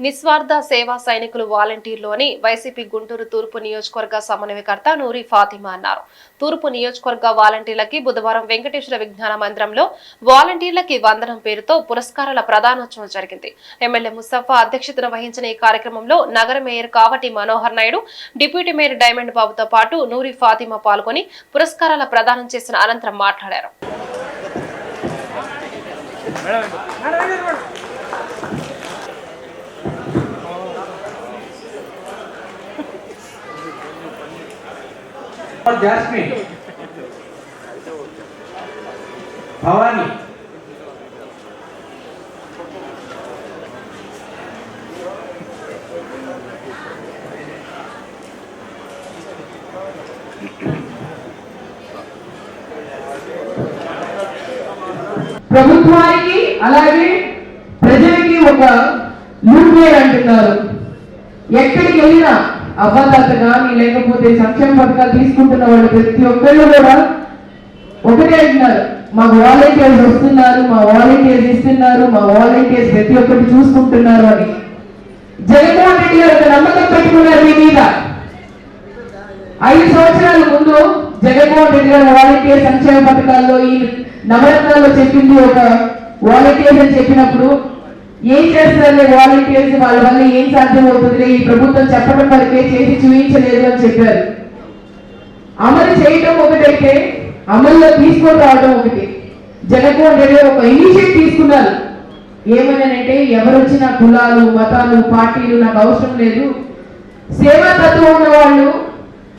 నిస్వార్థ సేవా సైనికులు వాలంటీర్లు అని వైసీపీ గుంటూరు తూర్పు నియోజకవర్గ సమన్వయకర్త నూరి ఫాతిమా అన్నారు. తూర్పు నియోజకవర్గ వాలంటీర్లకి బుధవారం వెంకటేశ్వర విజ్ఞాన మందిరంలో వాలంటీర్లకి వందనం పేరుతో పురస్కారాల ప్రదానోత్సవం జరిగింది. ఎమ్మెల్యే ముస్తఫా అధ్యక్షతన వహించిన ఈ కార్యక్రమంలో నగర mayor Kavati Manohar Naidu deputy mayor diamond బాబుతో పాటు నూరి ఫాతిమా పాల్గొని పురస్కారాల ప్రదానం చేసిన అనంతరం మాట్లాడారు. జాస్మిన్. భవాని. ప్రభుత్వానికి అలాగే ప్రజలకి ఒక లూపేర్ అంటున్నారు. ఎక్కడికి వెళ్ళినా అవ్వదాత కానీ లేకపోతే సంక్షేమ పథకాలు తీసుకుంటున్న వాళ్ళు ప్రతి ఒక్కళ్ళు కూడా ఒకటే అంటున్నారు. మా వాలంటీర్స్ వస్తున్నారు మా వాలంటీర్స్ ఇస్తున్నారు మా వాలంటీర్స్ ప్రతి ఒక్కటి చూసుకుంటున్నారు అని. జగన్మోహన్ రెడ్డి గారు ఒక నమ్మకం పెట్టుకున్నారు మీ మీద. ఐదు సంవత్సరాల ముందు జగన్మోహన్ రెడ్డి గారు వాలంటీర్ సంక్షేమ పథకాల్లో ఈ నవరత్నాల్లో చెప్పింది ఒక వాలంటీర్స్ అని చెప్పినప్పుడు ఏం చేస్తారులే వాలంటీర్స్ వాళ్ళ వల్ల ఏం సాధ్యం అవుతుంది ఈ ప్రభుత్వం చెప్పడం వరకే చేసి చూపించలేదు అని చెప్పారు. అమలు చేయటం ఒకటైతే అమల్లో తీసుకొని రావడం ఒకటి. జగన్మోహన్ రెడ్డి ఒక ఇనిషియేట్ తీసుకున్నారు. ఏమనంటే ఎవరు వచ్చిన కులాలు మతాలు పార్టీలు నాకు అవసరం లేదు. సేవా తత్వం ఉన్న వాళ్ళు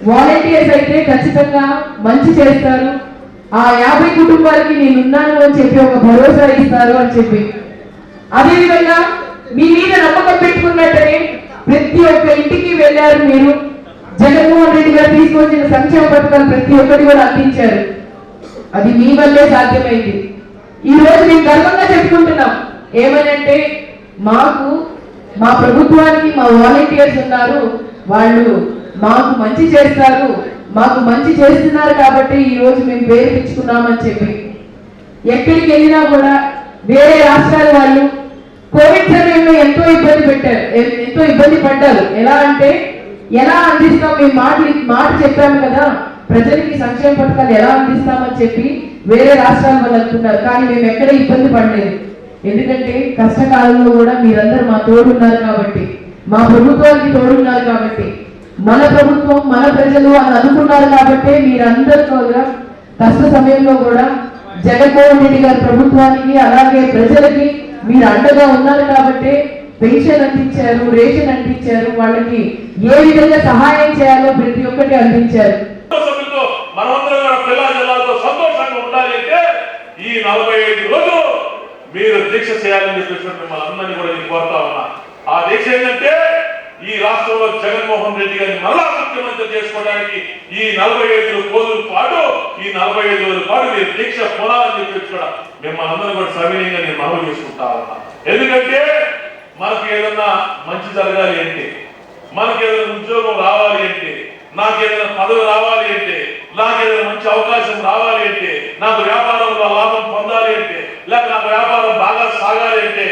వాలంటీర్స్ అయితే ఖచ్చితంగా మంచి చేస్తారు. ఆ యాభై కుటుంబాలకి నేను ఉన్నాను అని చెప్పి ఒక భరోసా ఇస్తారు అని చెప్పి. అదేవిధంగా మీ మీద నమ్మకం పెట్టుకున్నట్టనే ప్రతి ఒక్క ఇంటికి వెళ్ళారు మీరు. జగన్మోహన్ రెడ్డి గారు తీసుకొచ్చిన సంక్షేమ పథకాలు ప్రతి ఒక్కటి కూడా అందించారు. అది మీ వల్లే సాధ్యమైంది. ఈ రోజు మేము గర్వంగా చెప్పుకుంటున్నాం. ఏమనంటే మాకు మా ప్రభుత్వానికి మా వాలంటీర్స్ ఉన్నారు. వాళ్ళు మాకు మంచి చేస్తారు. మాకు మంచి చేస్తున్నారు కాబట్టి ఈ రోజు మేము పేరు తెచ్చుకున్నామని చెప్పి. ఎక్కడికి వెళ్ళినా కూడా వేరే రాష్ట్రాల వాళ్ళు కోవిడ్ సమయంలో ఎంతో ఇబ్బంది పెట్టారు. ఎంతో ఇబ్బంది పడ్డారు. ఎలా అంటే ఎలా అందిస్తాం? మేము మాట మాట చెప్పాము కదా. ప్రజలకి సంక్షేమ పథకాలు ఎలా అందిస్తామని చెప్పి వేరే రాష్ట్రాల వాళ్ళు అనుకున్నారు కానీ మేము ఎక్కడ ఇబ్బంది పడలేదు. ఎందుకంటే కష్టకాలంలో కూడా మీరందరూ మా తోడున్నారు కాబట్టి మా ప్రభుత్వానికి తోడున్నారు కాబట్టి మన ప్రభుత్వం మన ప్రజలు అని అనుకున్నారు కాబట్టి మీరందరితో కష్ట సమయంలో కూడా జగన్మోహన్ రెడ్డి గారి ప్రభుత్వానికి అలాగే ప్రజలకి మీరు అండగా ఉన్నారు కాబట్టి పెన్షన్ అందించారు రేషన్ అందించారు వాళ్ళకి ఏ విధంగా సహాయం చేయాలో ప్రతి ఒక్కటి అందించారు. సభ్యులతో మనమందరం కూడా సంతోషంగా ఈ నలభై ఐదు రోజులు మీరు దీక్ష చేయాలని చెప్పేసి మిమ్మల్ని అందరినీ కూడా నేను కోరుతా ఉన్నా. ఆ దీక్ష ఏంటంటే ఈ రాష్ట్రంలో జగన్మోహన్ రెడ్డి గారిని మళ్ళా ముఖ్యమంత్రి చేసుకోవడానికి ఈ నలభై ఐదు రోజుల పాటు ఈ నలభై ఐదు రోజుల పాటు మీరు దీక్ష పోనాలని చెప్పేసి కూడా మిమ్మల్ని అందరూ కూడా సవినీయంగా నేను మనవి చేసుకుంటా ఉన్నా. ఎందుకంటే మనకి ఏదన్నా మంచి జరగాలి అంటే మనకి ఏదైనా ఉద్యోగం రావాలి అంటే నాకు ఏదైనా పదవి రావాలి అంటే నాకు ఏదైనా మంచి అవకాశం రావాలి అంటే నాకు వ్యాపారంలో లాభం పొందాలి అంటే లేక నాకు వ్యాపారం బాగా సాగాలి అంటే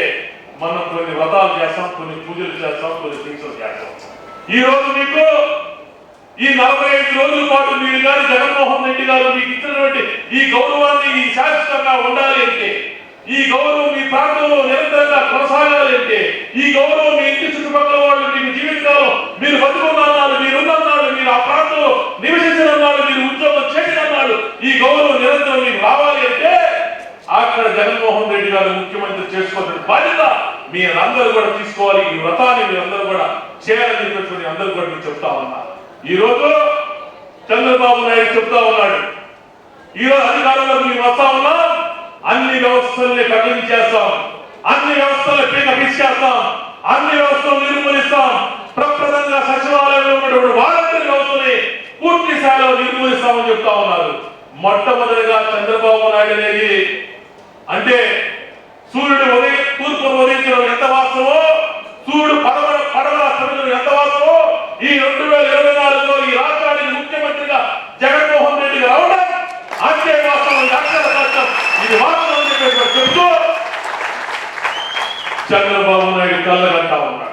మనం కొన్ని వ్రతాలు చేస్తాం కొన్ని పూజలు చేస్తాం కొన్ని దీక్షలు చేస్తాం. ఈ రోజు మీకు ఈ నలభై ఐదు రోజుల పాటు మీరు గారు జగన్మోహన్ రెడ్డి గారు మీకు ఇచ్చినటువంటి ఈ గౌరవాన్ని ఈ శాశ్వతంగా ఉండాలి అంటే ఈ గౌరవం మీ ప్రాంతంలో నిరంతరంగా కొనసాగాలి అంటే ఈ గౌరవం మీ ఇంటి చుట్టుపక్కల వాళ్ళు మీకు జీవితాలు మీరు బతుకున్నాడు మీరు ఉన్నన్నాడు మీరు ఆ ప్రాంతంలో నివసించినన్నాడు మీరు ఉద్యోగం చేసినన్నాడు ఈ గౌరవం నిరంతరం మీకు రావాలి అంటే అక్కడ జగన్మోహన్ రెడ్డి గారు ముఖ్యమంత్రి చేసుకోవాల్సిన బాధ్యత మీరందరూ కూడా తీసుకోవాలి ఈ వ్రతాన్ని మీరందరూ కూడా చేయాలని చెప్పేసి అందరూ కూడా మీకు చెప్తా ఉన్నా. ఈ రోజు చంద్రబాబు నాయుడు చెప్తా ఉన్నాడు. ఈ అధికారంలో మేము వస్తా ఉన్నాం. అన్ని వ్యవస్థల్ని కదిలించేస్తాం అన్ని వ్యవస్థల్ని పీక పిచ్చేస్తాం అన్ని వ్యవస్థలు నిర్మూలిస్తాం. ప్రప్రదంగా సచివాలయంలో ఉన్నటువంటి వాలంటీర్ వ్యవస్థని పూర్తి స్థాయిలో నిర్మూలిస్తామని చెప్తా ఉన్నారు. మొట్టమొదటిగా చంద్రబాబు నాయుడు అనేది అంటే సూర్యుడు ఉదయం తూర్పు చంద్రబాబు నాయుడు కళ్ళగంటా ఉన్నాడు.